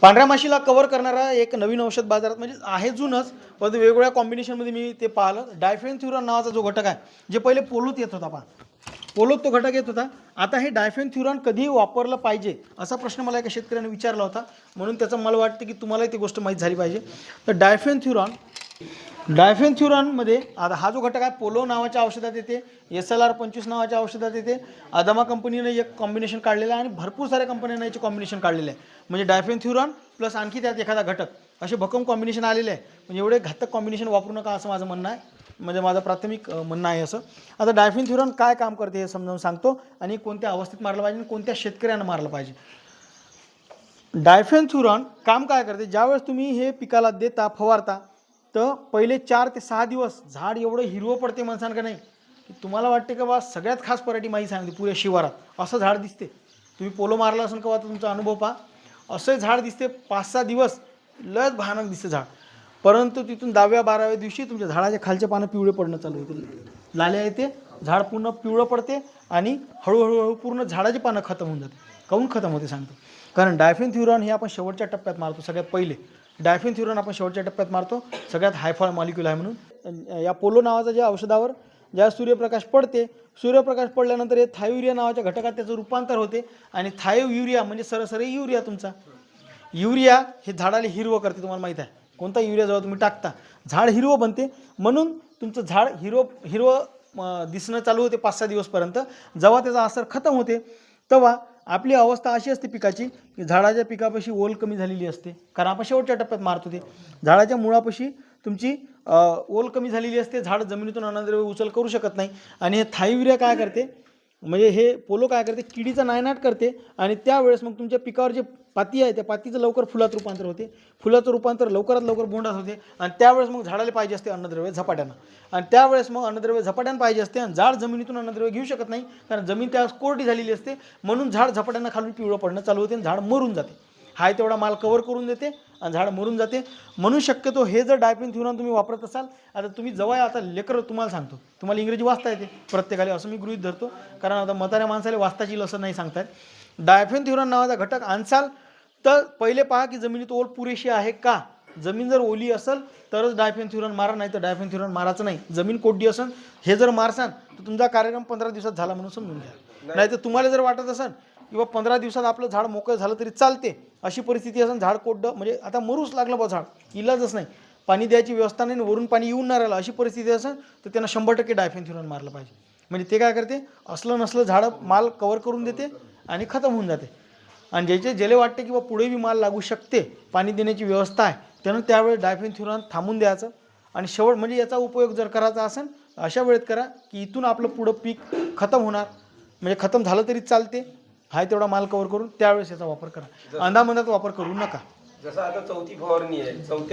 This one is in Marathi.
पांढऱ्या माशीला कव्हर करणारा एक नवीन औषध बाजारात म्हणजे आहे जुनच पण वेगवेगळ्या कॉम्बिनेशनमध्ये मी ते पाहिलं. डायफेनथ्युरॉन नावाचा जो घटक आहे जे पहिले पोलोत येत होता पहा. पोलोत तो घटक येत होता. आता हे डायफेनथ्युरॉन कधी वापरलं पाहिजे असा प्रश्न मला एका शेतकऱ्याने विचारला होता. म्हणून त्याचं मला वाटतं की तुम्हालाही ती गोष्ट माहीत झाली पाहिजे. तर डायफेनथ्युरॉन डायफेन्थ्युरॉनमध्ये आता हा जो घटक आहे पोलो नावाच्या औषधात येते एस एल आर पंचवीस नावाच्या औषधात येते. अदामा कंपनीने एक कॉम्बिनेशन काढलेलं आहे आणि भरपूर साऱ्या कंपन्यांना याचे कॉम्बिनेशन काढलेलं आहे. म्हणजे डायफेन्थ्युरॉन प्लस आणखी त्यात एखादा घटक. असे भक्कम कॉम्बिनेशन आलेले आहे. म्हणजे एवढे घातक कॉम्बिनेशन वापरू नका असं माझं म्हणणं आहे. म्हणजे माझं प्राथमिक म्हणणं आहे असं. आता डायफेन्थ्युरॉन काय काम करते हे समजावून सांगतो आणि कोणत्या अवस्थेत मारलं पाहिजे आणि कोणत्या शेतकऱ्यांना मारलं पाहिजे. डायफेन्थ्युरॉन काम काय करते? ज्यावेळेस तुम्ही हे पिकाला देता फवारता तर पहिले चार ते सहा दिवस झाड एवढं हिरवं पडते माणसांना का नाही की तुम्हाला वाटते का बा सगळ्यात खास पराठी माहिती सांगते पुऱ्या शिवारात. असं झाड दिसते. तुम्ही पोलो मारला असेल का बा तर तुमचा अनुभव पहा. असं झाड दिसते पाच सहा दिवस लयच भयानक दिसते झाड. परंतु तिथून दहाव्या बाराव्या दिवशी तुमच्या झाडाच्या खालचे पानं पिवळे पडणं चालू होते. लाल्या येते झाड पूर्ण पिवळं पडते आणि हळूहळू हळू पूर्ण झाडाची पानं खतम होऊन जाते. काऊन खतम होते सांगतो. कारण डायफेनथ्युरॉन हे आपण शेवटच्या टप्प्यात मारतो सगळ्यात पहिले. डायफिन डायफेनथ्युरॉन आपण शेवटच्या टप्प्यात मारतो. सगळ्यात हायफॉल मॉलिक्यूल आहे म्हणून. या पोलो नावाच्या ज्या औषधावर ज्या सूर्यप्रकाश पडते सूर्यप्रकाश पडल्यानंतर हे थायुरिया नावाच्या घटकात त्याचं रूपांतर होते आणि थायव युरिया म्हणजे सरसरी युरिया तुमचा. युरिया हे झाडाला हिरवं करते तुम्हाला माहीत आहे. कोणता युरिया जेव्हा तुम्ही टाकता झाड हिरवं बनते. म्हणून तुमचं झाड हिरवं हिरवं दिसणं चालू होते पाच सहा दिवसपर्यंत. जेव्हा त्याचा असर खतम होते तेव्हा आपली अवस्था अशी असते पिकाची की झाडाच्या पिकापाशी ओल कमी झालेली असते. कारण आपण शेवटच्या टप्प्यात मारतो ते. झाडाच्या मुळापाशी तुमची ओल कमी झालेली असते झाड जमिनीतून अन्नद्रव्य उचल करू शकत नाही. आणि हे थाययुरिया काय करते? म्हणजे हे पोलो काय करते? किडीचा नायनाट करते आणि त्यावेळेस मग तुमच्या पिकावर जे पाती आहे त्या पातीचं लवकर फुलात रूपांतर होते. फुलाचं रूपांतर लवकरात लवकर बोंडात होते आणि त्यावेळेस मग झाडाला पाहिजे असते अन्नद्रव्य झपाट्यानं. आणि त्यावेळेस मग अन्नद्रव्य झपाट्यानं पाहिजे असते आणि झाड जमिनीतून अन्नद्रव्य घेऊ शकत नाही. कारण जमीन त्यावेळेस कोरडी झालेली असते. म्हणून झाड झपाट्यानं खालून पिवळं पडणं चालू होते आणि झाड मरून जाते. हाय तेवढा माल कवर करून देते आणि झाड मरून जाते. म्हणून शक्यतो हे जर डायपिन थिवरॉन तुम्ही वापरत असाल आता तुम्ही जवळ आता लेकर तुम्हाला सांगतो. तुम्हाला इंग्रजी वाचता येते प्रत्येकाला असं मी गृहित धरतो. कारण आता म्हाताऱ्या माणसाला वाचताच येईल असं नाही सांगतायत. डायफेन थिवरॉन नावाचा घटक आणसाल तर पहिले पहा की जमिनीत ओल पुरेशी आहे का? जमीन जर ओली असेल तरच डायफेन थिवरॉन मारा नाही तर डायफेन थिवरॉन मारायचं नाही. जमीन कोड्डी असेल हे जर मारसाल तर तुमचा कार्यक्रम पंधरा दिवसात झाला म्हणून समजून घ्या. नाही तर तुम्हाला जर वाटत असेल किंवा पंधरा दिवसात आपलं झाड मोकळं झालं तरी चालते. अशी परिस्थिती असेल झाड कोड्डं म्हणजे आता मरूच लागलं बा झाड. इलाजच नाही. पाणी द्यायची व्यवस्था नाही वरून पाणी येऊन नाही राहिलं. अशी परिस्थिती असेल तर त्यांना शंभर टक्के डायफेन्थ्युरॉन मारलं पाहिजे. म्हणजे ते काय करते? असलं नसलं झाडं माल कवर करून देते आणि खतम होऊन जाते. आणि ज्याचे ज्याला वाटते की बा पुढे बी माल लागू शकते पाणी देण्याची व्यवस्था आहे त्यानं त्यावेळेस डायफेन्थ्युरॉन थांबून द्यायचं. आणि शेवट म्हणजे याचा उपयोग जर करायचा असेल अशा वेळेत करा की इथून आपलं पुढं पीक खतम होणार. म्हणजे खतम झालं तरी चालते. हाय तेवढा माल कव्हर करून त्यावेळेस याचा वापर करा. अंदामंदात वापर करू नका. जसं आता चौथी फवारणी आहे. चौथ्या